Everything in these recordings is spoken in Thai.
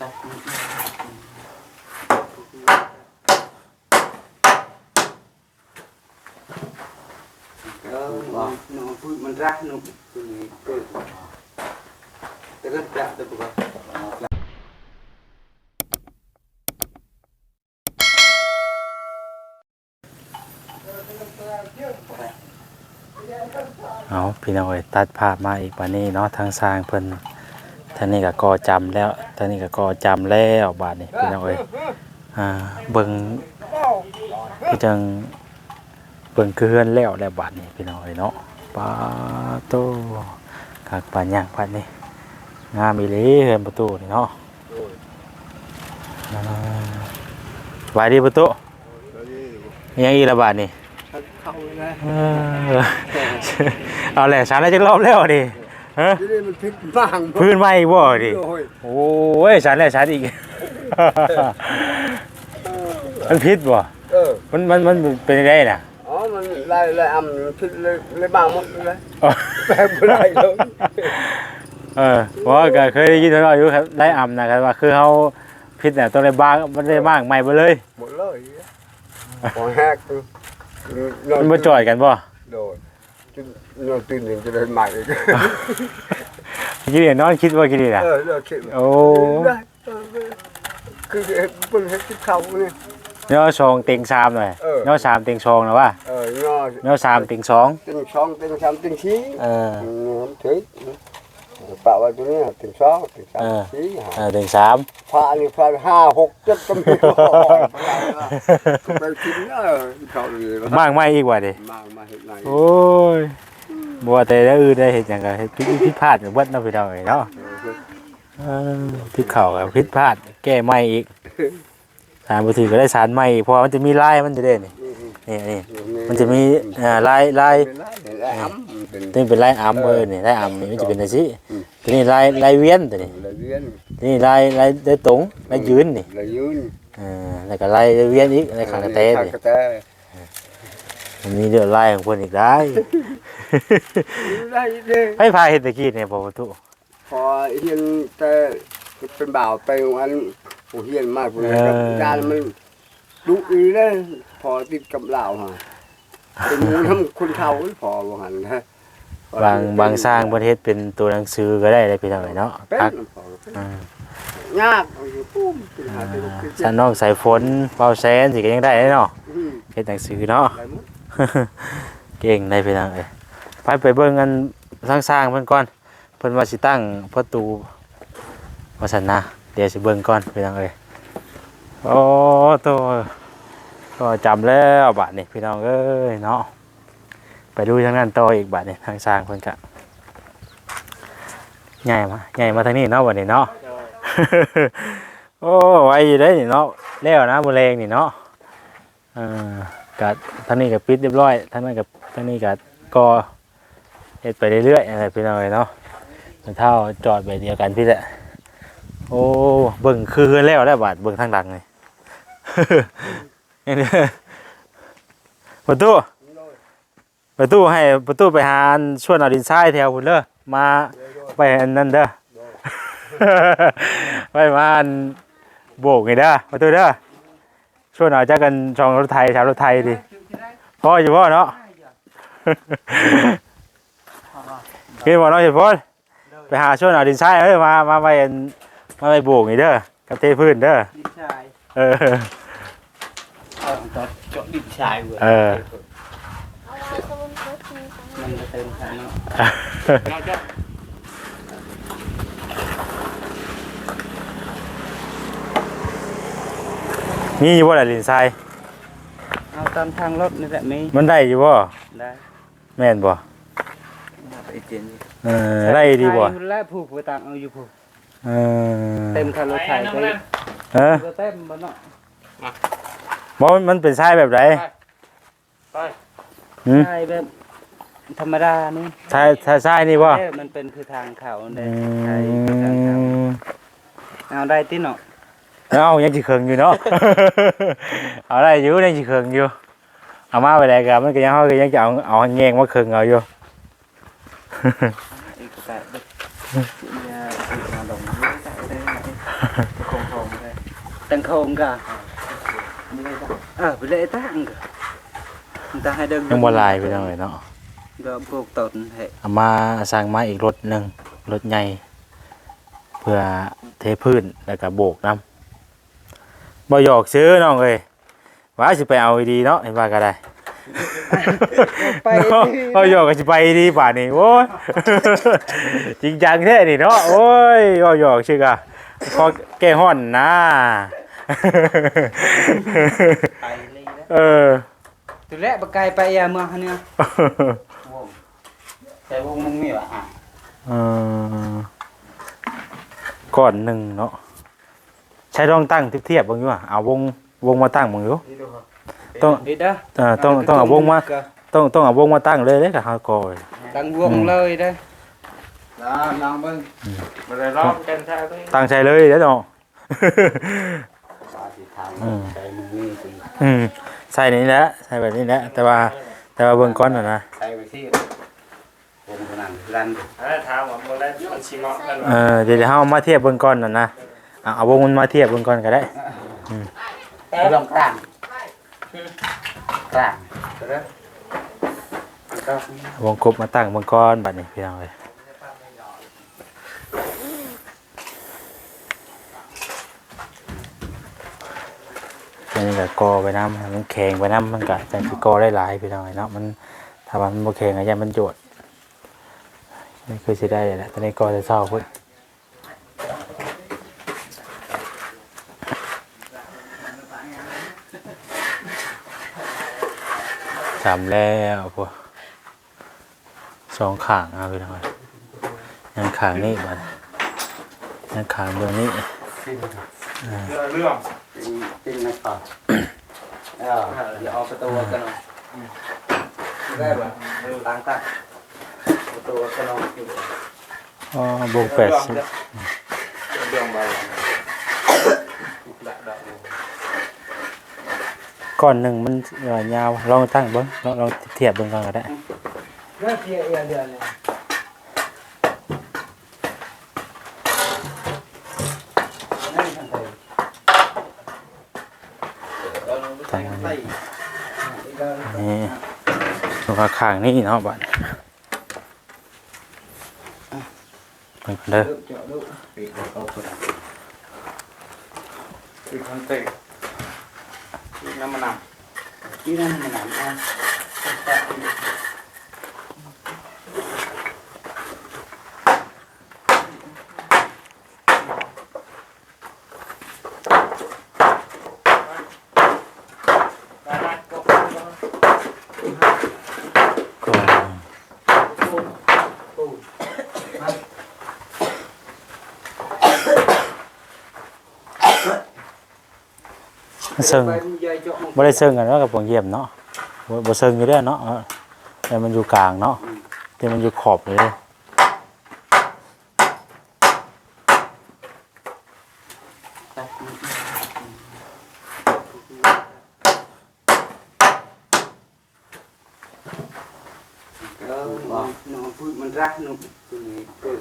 มันรักหนุ่มตัวนี้ก็แต่ก็จะแต่ปกติเอาพี่น้อยตัดภาพมาอีกวันนี้เนาะทางสร้างเพิ่น ท่านนี้ก็ก่อจำแล้วท่านนี้ก็ก่อจำแล้วบาดนี้พี่น้องเอ้ยอ่าเบิ่งคือจังเบิ่งคือเฮือนแล้วแล้วบาดนี้พี่น้องเอ้ยเนาะปาโตคักปานหยังบาดนี้งามอีหลีเฮือนประตูนี่เนาะอ่าสบายดีประตูยังอีกละบาดนี้เข้าเลยเออเอาแหละฉันได้จักรอบแล้วดิ ฮะ ที่นี่มันพิษบ้างพื้นไหม้บ่ดิโอ้ยโอ้ยฉันแหละฉันอีก มันพิษบ่ เออมันมันมันเป็นยังไงน่ะอ๋อมันไล่ไล่อ่ำพิษเลยเลยบ้างหมดเลย อ๋อแปลงไม่ได้เลย เออเพราะว่าก็เคยได้ยินมาอยู่ครับได้อ่ำนะครับว่าคือเขาพิษเนี่ยต้องได้บ้างมันได้บ้างใหม่ไปเลยหมดเลยขอแหกคือมันมาจ่อยกันบ่โดน จนนอนตื่นหนึ่งจะเดินใหม่อีกกินเนี่ยนอนคิดว่ากินนี่น่ะเออเลิกคิดโอ้ได้เออคือเห็นเป็นเห็ดที่เขาเนี่ยเนาะชองเต็งสามหน่อยย่อสามเต็งชองนะว่าเอองอเนาะสามเต็งสองเต็งสองเต็งสามเต็งสี่เอออืมถึง ปะไว้ตรงนี้ติงสองติงสามสี่เออเต็งสามพระนี่พระห้าหกเจ็ดก็มีไปกินเออเขาเลยมากไม่อีกว่าดิมากมาเห็ดไหนโอ้ยบัวแต่แล้อื่นได้เห็นอย่างไรเฮ็ดผิดผิดพลาดกับเบิดเนาะพี่น้องเนาะเออผิดเข่ากับผิดพลาดแก้ไม่อีกสารบุตรก็ได้สารไม่พราะว่ามันจะมีไลายมันจะได้นี่ นี่นี่มันจะมีอ่าลายลายเป็นไรเป็นไรอ้ำเป็นตัวนี้เป็นลายอัมเบอร์นี่ลายอัมนี่มันจะเป็นอะไรสิตัวนี้ลายลายเวียนตัวนี้ละเวียนตัวนี้ลายลายได้ตรงลายยืนนี่ละยืนเออแล้วก็ลายเวียนอีกลายขางกระเตนขางนี่กระเตะมันมีเดือดลายของคนอีกได้ ได้เด้ให้พาเห็นตะกี้เนี่ยบอกว่าทุพอเฮียนแต่เป็นบ่าวไปวันผู้เฮียนมากผู้นี้ครับยานมันดุอีเลย พอติดกับเหล่าฮะเป็นหมูทำคนเขาพอว่าหันนะบางบางสร้างประเทศเป็นตัวหนังสือก็ได้เลยพี่น้องเอ้ยเนาะเป็นพักพอเป็นอืมยากเอาอยู่ปุ้มเป็นหาเป็นลูกเป็นเจ็สับนนอกสายฝนเบาแซนสิก็ยังได้เนาะอืมเฮ็ดหนังสือเนาะ อะไรมั้งเก่งได้พี่น้องเอ้ยไปไปเบิ่งกันสร้างสร้างๆเพิ่นก่อนเพิ่นว่าสิตั้งประตูว่าซั่นนะเดี๋ยวสิเบิ่งก่อนพี่น้องเอ้ยโอ้โต ก็จำแล้วบาดนี้พี่น้องเอ้ยเนาะไปดูทางนั้นต่ออีกบาดนี้ทางสร้างเพิ่นก็ใหญ่มาใหญ่มาทางนี้เนาะบัดนี้เนาะโอ้ไวอยู่ได้นี่เนาะแล้วนะบ่แรงนี่เนาะกัทางนี้ก็ปิดเรียบร้อยทางนั้นก็ทางนี้ก็ก่อเฮ็ดไปเรื่อยๆอะไรพี่น้องเอ้เนาะมันเท่าจอดไปเดียวกันพี่แหละโอ้เบิ่งคือเฮือนแล้วแล้วบาดเบิ่งทางหลังเด้อ ประตูประตูให้ประตูไปหาอันชวนเอาดินทรายแถวพุ่นเด้อมาไปอันนั้นเด้อไปมาอันโบกไงเด้อประตูเด้อชวนเอาจากกันช่องรถไทยชาวรถไทยดิพ่ออยู่พ่อเนาะกินบ่เนาะเห็นพ่อไปหาชวนเอาดินทรายเอ้ยมามาไปอันมาไปโบกไงเด้อกับเทพื้นเด้อดินชายเออ เอาจอดจอดดินชายเว้ยเออ มันจะเติมกันเนาะมีอยู่บ่ล่ะดินทรายเอาตามทางรถนี่แหละมีมันได้อยู่บ่ได้แม่นบ่ไปเจนเออได้ดีบ่และผู้ผู้ต่างเอาอยู่ผู้เออเต็มคันรถไถไปเออก็เต็มบ่เนาะ บ่มันเป็นทรายแบบไหนหืมใช่แบบธรรมดานี่ทรายทรายทรายนี่บ่เอ้ยมันเป็นคือทางเขาอืเด้ใช่คือทางเขามเอาได้ติเนาะเอายังสิเคิงอยู่เนาะ เอาได้อยู่ยังสิเคิงอยู่ เอามาไปได้ก็มันก็ยังเฮาก็ยังจะเอาเอาแยงมาเคิงเอาอยู่ อีกแต่เด็กเนี่ยเอาลง tăng không cả ờ với lệ tạng cả người ta hay đừng ยังบ่ลายพี่น้องเอ้ยเนาะ rồi buộc tột hệ เอามาสั่งมาอีกรถหนึ่งรถใหญ่เพื่อเทพื้นแล้วก็โบกน้ำบ่หยอกซื้อน้องเอ้ยว่าสิไปเอาดีๆเนาะเห็นว่าก็ได้ไปดีเนาะบ่หยอกก็สิไปดีป่านนี้โอ้ยจริงจังแท้นี่เนาะโอ้ยบ่หยอกชื่อกะพอแก้ฮ้อนนะ ไปเลยนะเออ từ lẽ bậc cày bay à mưa hả nè แต่วงมึงมีวะอะเออก่อนหนึ่งเนาะใช้ลองตั้งเทียบๆเบางอยู่อะเอาวงวงมาตั้งเบางอยู่ต้อง đi đó เอ่อต้องต้องเอาวงมาต้องต้องเอาวงมาตั้งเลยเลยกับฮาก่อย đang vuông Ừ. lời đây đó làm bên มาเลยร้องกันแท้ไปตั้งใจเลยเด้อเนาะ อืมใส่นี่แหละใส่แบบนี้แหละแต่ว่าแต่ว่าเบิ่งก่อนน่ะนะ thay về thì vùng cái này lăn được ถามว่าโมเลมันชิเหมาะกันเออเดี๋ยวเดี๋ยวเฮามาเทียบเบิ่งก่อนน่ะนะเอาเอาวงมันมาเทียบเบิ่งก่อนก็ได้ cái lòng càng càng cái đó Cái đó. วงกบมาตั้งเบิ่งก่อนบัดนี้พี่น้องเอ้ย อันนี้ก็กอไปน้ำมันแข็งไปน้ำมันก็จังสิกอได้หลายพี่น้อยเนาะมันถ้ามันบ่แข็งก็อย่ามันโจดนี่คือสิได้แหละตอนนี้กอจะเศร้าพุ่นจำแล้วพวกสองขางเอาไปทำไมยังขางนี่บัดยังขางเบอร์นี้เรื่อง Kinnakka. Joo. Ja opetu vuotena. Hyvä. Lanta. Opetu vuotena. Oh, bông phẹt. Còn nừng mình ở nhau, lâu tăng bớt, lâu thiệp bớt gần ở đường. ตรงขางนี่เนาะบัดไปก่อนเด้อ Được, chỗ được. คือคอนเตกน้ำมันน Đi ra mình làm ăn. Còn ซึ่งบ่ได้เซิงกันเนาะกับปวงเยี่ยมเนาะบ่บ่เซิงอยู่เด้อเนาะแต่มันอยู่กลางเนาะแต่มันอยู่ขอบเลยเด้อ Ờ, nó nó vui mình ra nó tụi này tự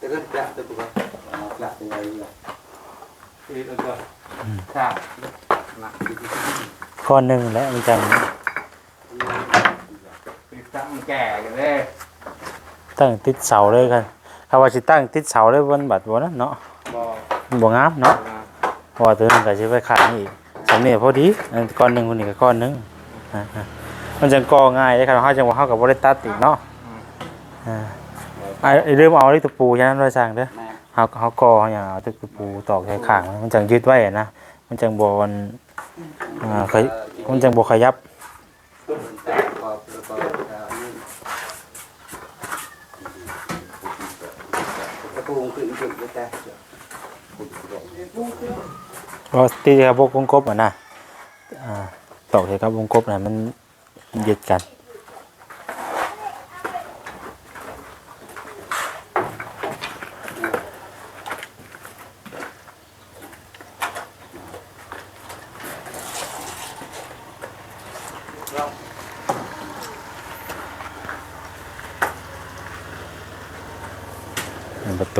tự rất dạ tự bực nó dạ tự này là ำคือตัวตัวค่ะหนักคือ ก้อนหนึงแหล้วมันจังคือตั้งแก่กันเลยตั้งติดเสาเลยกันถ้าว่าสิตั้งติดเสาเลยวันบัดบ่นั้นเนาะบอกมันบ่งามเนาะเพราะว่าตัวนึงก็สิไปขายอีกสำนี้พอดีอันก้อนหนึงคนนี้ก็ก้อนหนึงอ่าๆมันจังก่อง่ายเลยครับเฮาจังว่าเฮาก็บ่ได้ตัดอีกเนาะอ่าอ่าอย่าลืมเอาเลยตะปูฉะนั้นไว้สั่งเด้อ nè เฮาเฮาก่อเฮาอย่างเอาตะปูตอกใส่ข้างมันจังยึดไว้อะนะมันจังบ่มัน อ่าขยมันจังบ่ขยับก็ตีกับวงกบอะนะอ่าตอกเลยครับวงกบนะมันยึดกัน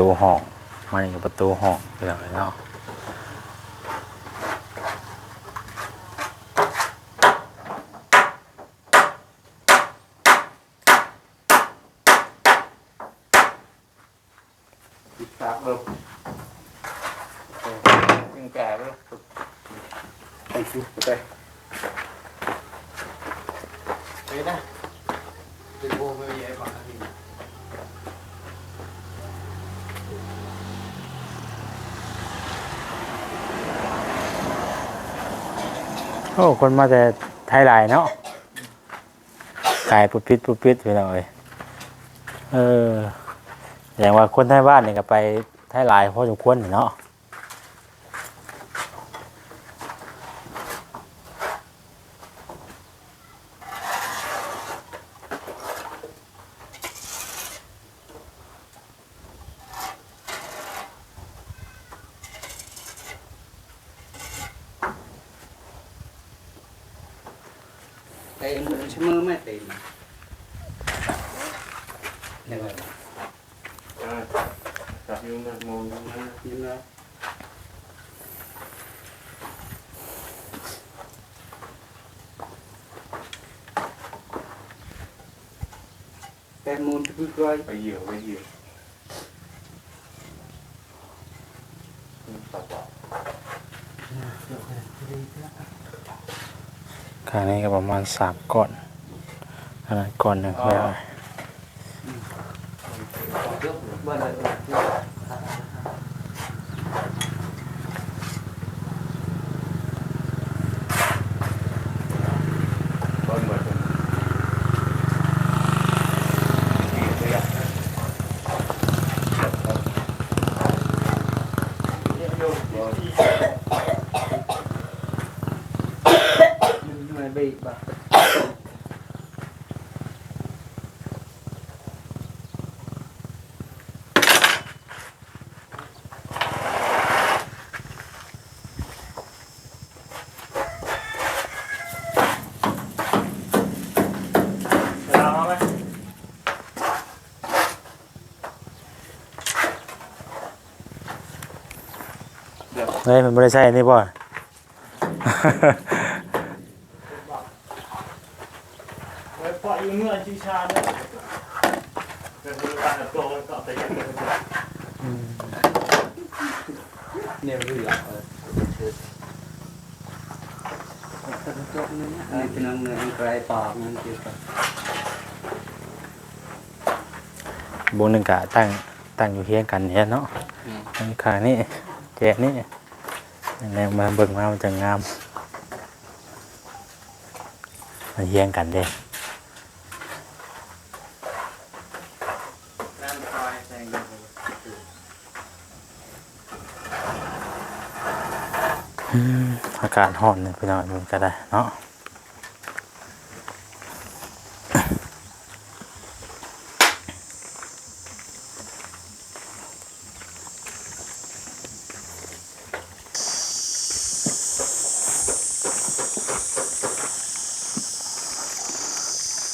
ตูห้องมานี่กับประตูห้องไปแล้วเนาะ ติดปากเลยยังแก่เลย ไปสิไป ไปนะเป็นโบไม่มีไอ้ก่อนนะพี่ โอ้คนมาแต่ไทยหลายเนาะกายปุ๊บพิษปุ๊บพิษไปหน่อยเอออย่างว่าคนไทยบ้านเนี่ยก็ไปไทยหลายพอสมควรเนาะ เต็มใช้มือ ไม่เต็มเนี่ยเลยจับยุ่งนะมองนะยิ้มแล้วแต่มูลคือก้อยไปเหยี่ยวไปเหยี่ยวตัดต่อครั้งนี้ก็ประมาณสามก้อน ขนาดก้อนหนึ่งไม่เอา ยกบ้านเลย ต้นเหมือนกันโยกโยก ไม่บีบอะ เอาไหม เฮ้ยมันไม่ได้ใช่นี่ป่ะไว้ปล่อยอยู่เมื่อชีชาเนี่ยเป็นบริการแบบโตก็แต่ยังเป็นเนี่ยบีบอะจบนี่อันนี้เป็นเงินไกลปากนั่นเกี่ยวกับบุญหนึ่งกะตั้งตั้งอยู่เฮียงกันเนี่ยเนาะตั้งขานี่ แจกนี่แนวมาเบิ่งมามันจะงามมันเฮียงกันเด้อากาศห่อนเนี่ยพี่น้อยมันก็ได้เนาะ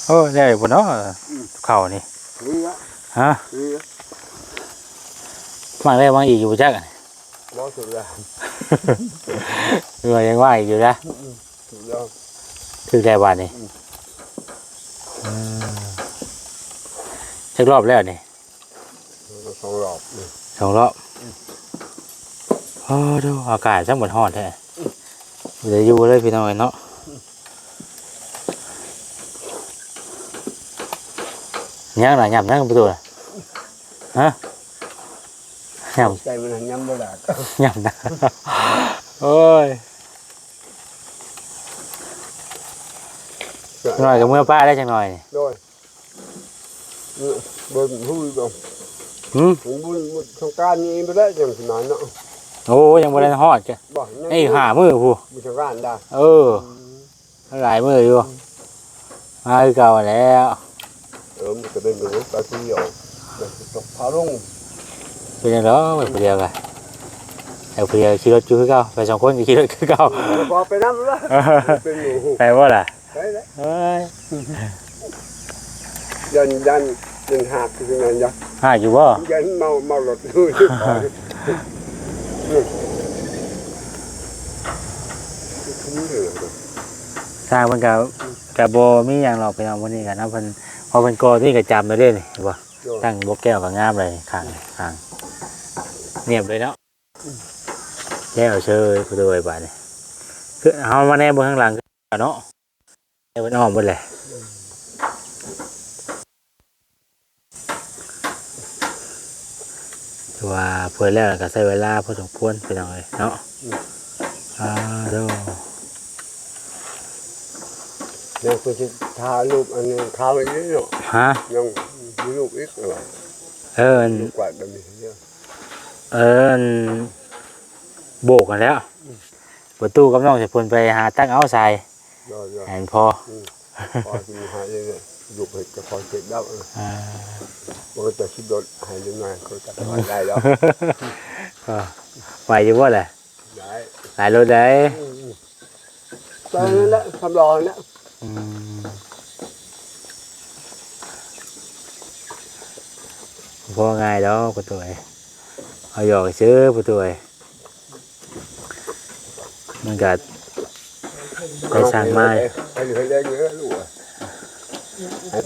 โอ้ได้บนเนาะเข่านี่เรือฮะเรือวางได้วางอีกอยู่จักอะล้อสุดแล้วเรือยังว่างอีกอยู่นะสุดแล้วคือแก่บาทนี่สักรอบแล้วนี่สองรอบนี่สองรอบโอ้ดูอากาศช่างหมดฮอดแท้เดี๋ยวอยู่เลยพี่น้อยเนาะยังหน่อยยำยังประตูน่ะฮะย ใจมันหันย้ำบ่ได้ำยำนะโอ้ยห น่อยกับเมื่อป้าได้จังหน่อยนี่ rồi bơm hôi rồi หืม cũng buồn một trong can như em đấy chẳng phải nói nữa โอ้ยังบ่ได้ฮอดจ้ะ bỏ nhanh ไอ้หามือผู้ một trong can đã เออหลา ยมืออยู่มาคือเก่าแล้ว ở một cái bên đường cá chi hiểu để chọc pháo rung เป็นยังไงไปผู้เดียวกันไอ้ผู้เดียวขี่รถอยู่คือเก่าไปสองคนก็ขี่รถคือเก่า có phải năm đó bên ngủ ไปว่าล่ะ đấy đấy เอ้ย dần dần dần hạt thì cái này nhá หาอยู่บ่ dần mau mau lột hôi คุ้มเลยสร้างเพิ่นก็ก็บ่มีหยังหรอกไปเอามื้อนี้กันนะเพิ่น พอเพิ่นก่อที่ก็จำได้เด้นี่เห็นบ่ตั้งบกแก้วก็งามเลยข้างข้างเงียบเลยเนาะแก้วเชยผู้โดยบาดนี่คือเฮามาแน่เบิ่งข้างหลังเนาะเดี๋ยวเพิ่นอ้อมเบิดเลยถือว่าเพิ่นแล้วก็ใช้เวลาพอสมควรไปหน่อยเนาะอ่าโด ยังคุณจะทารูปอันนึงทาไปเรื่อยฮะยังมีรูปอีกเหรอเอออันรูปกวาดแบบนี้เนี่ยเอออันโบกกันแล้วประตูกับน้องจะพลไปหาตั้งเอาใส่ยอดยอดแอนพอพอจะมีหายเลยเนี่ยรูปเห็ดจะพอเจ็บแล้วเอออ่ามันก็จะคิดโดนหายยังไงเขาจะทำได้แล้วก็ไหวอยู่ว่าแหละได้หลายรถได้ตอนนั้นแหละทำรอนะอืม พอง่ายแล้วประตูไอ้เอาหยอกซื้อประตูไอ้มันก็ไปสั่งไม้ไปเหลือได้เยอะลูก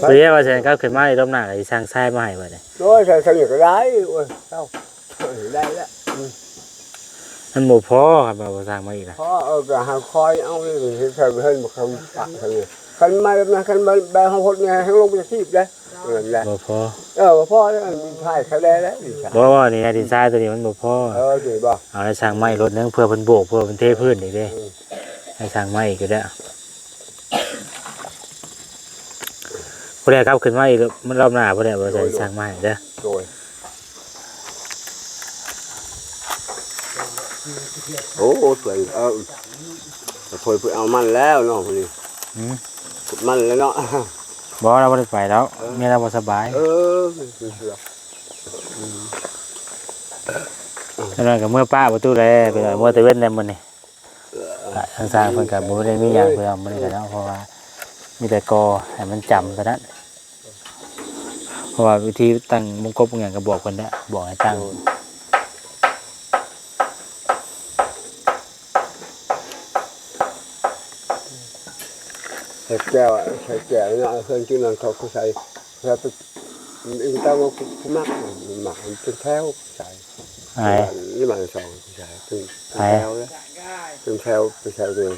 เพื่อว่าฉันก็ขึ้นมาในรอบหน้าไอ้สั่งไส้มาให้ไว้เลยโอ้ยใส่ใส่ก็ได้โอ้ยเจ้าได้แล้ว มันหมูพอครับเราสั่งมาอีกนะพอเอาไปหาคอยเอาเลยใส่ไปให้มาคำปากทางนี้คันมาแบบนั้นคันมาแบงหดเนี่ยให้ลงไปทีบเลยเออแหละบ่พอเออพ่อเนี่ยมีไพ่เขาได้แล้วดีจ้ะบ่ว่านี่นะดินทรายตัวนี้มันบ่พอเออดีบ่เอาแล้วสั่งไม้รถนึงเพื่อเพิ่นโบกเพื่อเพิ่นเทพื้นอีกเด้ให้สั่งไม้อีกก็ได้ผู้ใดครับขึ้นมาอีกมันรอบหน้าผู้ใดบ่ใส่สั่งไม้เด้อโดย โอ้สวยเออถอยไปเอามันแล้วเนาะคนนี้หืมมันแล้วเนาะบ่เราบ่ได้ไปแล้วเมียเราบ่สบายเออฉะนั้นก็เมื่อป้าประตูแลไปเลยเมื่อตะเว้นได้มื้อนี้ก็ทางสร้างเพิ่นก็บ่ได้มีหยังเพิ่นเอามื้อนี้ก็เนาะเพราะว่ามีแต่กอให้มันจำเท่านั้นเพราะว่าวิธีตั้งมงกบบางอย่างก็บอกเพิ่นแล้วบอกให้ตั้ง ส่แก้วอะใส่แก้วเนี่ยเครื่องที่นั่นเขาเขาใส่ใส่ไปมันเองตั้งว่าคุ้มมากมันหมักมันเป็นแถวใส่ไอ้นี่มันสองใช่เป็นไหนแถวเลยเป็นแถวไปใส่เลย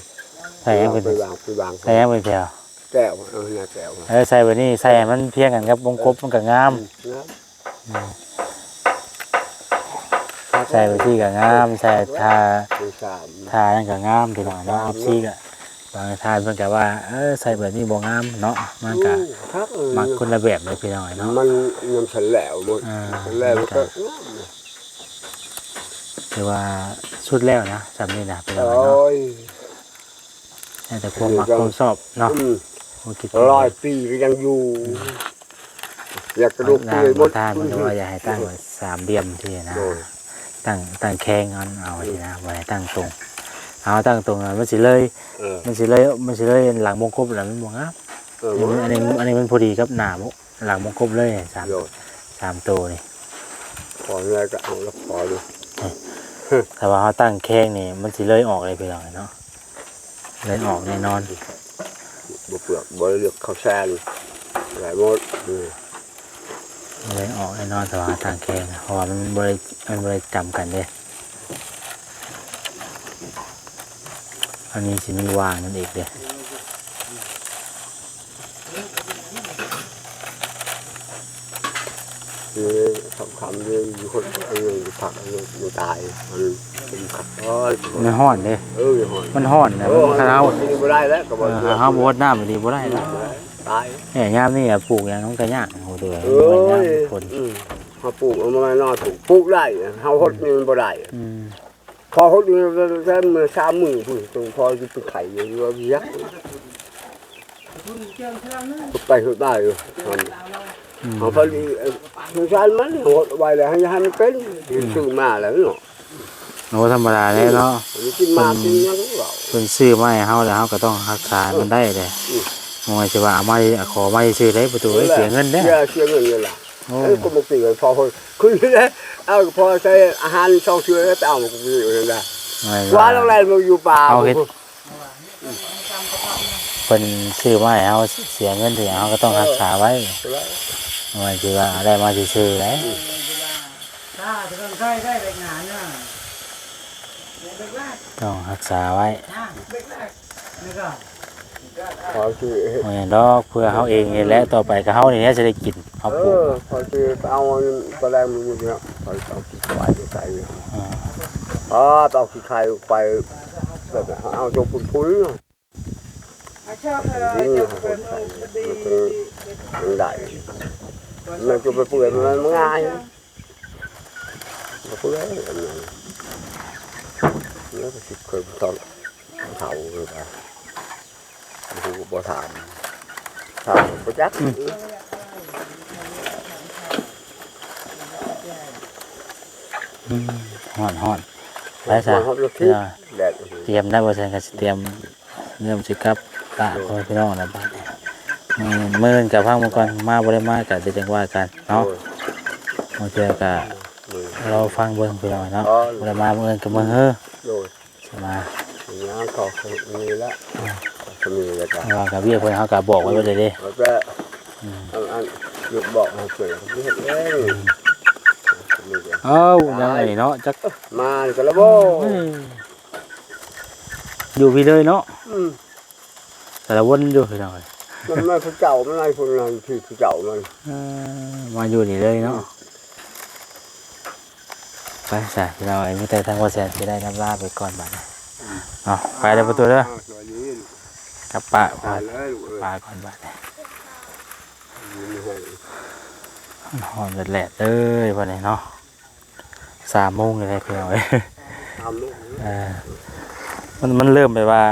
ใส่ให้ไปเพิ่นวางไปวางใส่ให้เพิ่นแถวแก้วเออเนี่ยแก้วเออใส่ไว้นี่ใส่ให้มันเพียงกันครับวงกบมันก็งามนะใส่ไว้ที่ก็งามใส่ทาเป็นสามทานั่นก็งามพี่น้องเนาะครับซี่ก็ บางทานเพิ่นก็ว่า เออใส่แบบนี้บ่งามเนาะมันก็ครับเออมักคนละแบบเลยพี่น้องเนาะมันยำฉันแหลวหมดอ่าฉันแหลวมันก็งามนะถือว่าสุดแล้วนะจำนี่นะพี่น้โอองเนาะ้ยแต่แต่ความมักความชอบเนาะอืมบ่คิดร้อยปีก็ยังอยู่ อยากกระดูกนางเปื่อยหมบ่ดทานมันก็ว่าอย่าให้ตั้งไว้สามเหลี่ยมที่นะโดยตั้งตั้งแข้งเอาเอาที่นะบ่ให้ตั้งตรง เอาตั้งตรงน่ะมันสิเลยเออ มันสิเลยมันสิเลยหลังวงกบแล้วมันบ่งามเอออันนี้อันนี้อันนี้มันพอดีกับหน้ามุหลังวงกบเลยสามโดยสามตัวนี่พอแล้วก็เอาแล้วพอดูแต่ว่าเขาตั้งแข้งนี่มันสิเลยออกเลยพี่น้องเนาะเลยออกแน่นอนบ่เปลือกบ่เลือกข้าวแซนหลายหมดอืมเลยออกแน่นอนแต่ว่าเขาตั้งแข้งอะเพราะว่ามันบริมันบริจำกันเด้ อันนี้สิมีวางนั่นเองเด้คือคำคำเนี่ยอยู่คนเอออยู่ผักเอออยู่ตายมันเป็นขัดร้อยมันห้อนเด้เอออยู่หอยมันห้อนนะเอมันอคาราเอากินบ่ได้แล้วก็บ่เออเขาบดน้ำมันดีบ่ได้แล้วตายเนี่ยยามนี่อะปลูกอย่างน้องกระยากโอ้โหตัวเอมันยา้กยคนอืมเฮาปลูกเอามานอนปลูกปลูกได้เฮาฮดนี่มันบ่ได้ อืมพอฮดนี่แค่มือสามมือพุ่นตรงพอสิเป็นไข่อยู่ว่ายักษ์ไปสุดได้อยู่มันอืมเอาพอดีสงสารมันฮดไว้แล้วให้ให้มันเป็นซื้อมาแล้วเนาะโอ้ธรรมดาเลยเนาะกินมากินยังก็เว้าเพิ่นซื้อไม้เฮาแล้วเฮาก็ต้องรักษามันได้เด้อืมองสิว่าเอาไมาขอไมาซื้อได้ประตูเสียเงินเด้เสียเสียเงินเลยล่ะ โอ้เอ้ยก็มาตีกันพอคนคุณได้เอาพอใช้อาหารช่องเชื้อแล้วไปเอามากูอยู่นั่นแหละไม่ว่าว่าโรงแรมมันอยู่ป่าเอาเฮ็ดเพิ่นซื้อมาให้เฮาเสียเงินถึงเฮาก็ต้องรักษาไว้ว่าสิว่าได้มาซื่อๆแหละถ้าจะต้องใช้ได้ไปงานน่ะเด็กแรกต้องรักษาไว้ นะเด็กแรกนี่ก็พอชื่อบ่แม่นดอกเพื่อเฮาเองนี่แหละต่อไปก็เฮานี่แหละจะได้กินเฮาเอปลูกอพอชื่อเอาตอนแรกมันอยู่เนี่ยพอเอาขี้ควายไปใส่อ๋อเอาขี้ควายไปแบบเอาจงปุ่นพุ้ยชอบเลยนี่มันได้มันจะไปเปื่อยมันง่ายมาเปื่อยอันนั้นแล้วก็สิเคยตอนเขาเลยป่ะ ดูบ่ถามถามบ่จักอืมฮ้อนฮ้อนไปซะมาครับลูกที่แดดเตรียมได้บ่ซั่นก็สิเตรียมเริ่มสิกลับตาพ่อพี่น้องแล้วบัดนี้อืมมื้อนี้ก็พังมาก่อนมาบ่ได้มาก็จะจังว่ากันเนาะบางเทื่อก็เราฟังเบิ่งพี่น้องเนาะบ่ได้มามื้อนี้ก็มื้อเฮ้อโดยสิมางานเขามีแล้ว เขามีแล้วก็ว่ากับเวียเพิ่นเฮาก็บอกไว้ว่าได้เด้แล้วก็อันอันหยุดบอกให้เกิดไม่เห็นเองมีเดียวเอ้ายังไงเนาะจักมาก็แล้วบ่อยู่พี่เลยเนาะอืมแต่ละวนอยู่พี่น้องเอ้ยมันไม่ผู้เจ้ามันอะไรคนนั้นที่ผู้เจ้ามันเออมาอยู่นี่เลยเนาะไปซะพี่น้องเอ้ยมีแต่ทางว่าแสนสิได้นำลาไปก่อนบัดนี้เนาะไปเลยประตูเด้อสวัสดี กับป้าผ่าป้านเลยลูกเอ้ยป้าก่อนบัดนี้ไม่ให้หอมแหลดๆเอ้ยบัดนี้เนาะสามโมงเลยพี่น้องเอ้ยทำลูกเออมันมันเริ่มไปว่า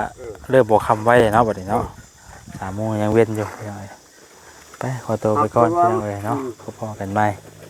เริ่มบอกคำไว้เลยเนาะบัดนี้เนาะสามโมงยังเว้นอยู่พี่น้องเอ้ยไปขอตัวไปก่อนพี่น้องเอ้ยเนาะพบกันใหม่เ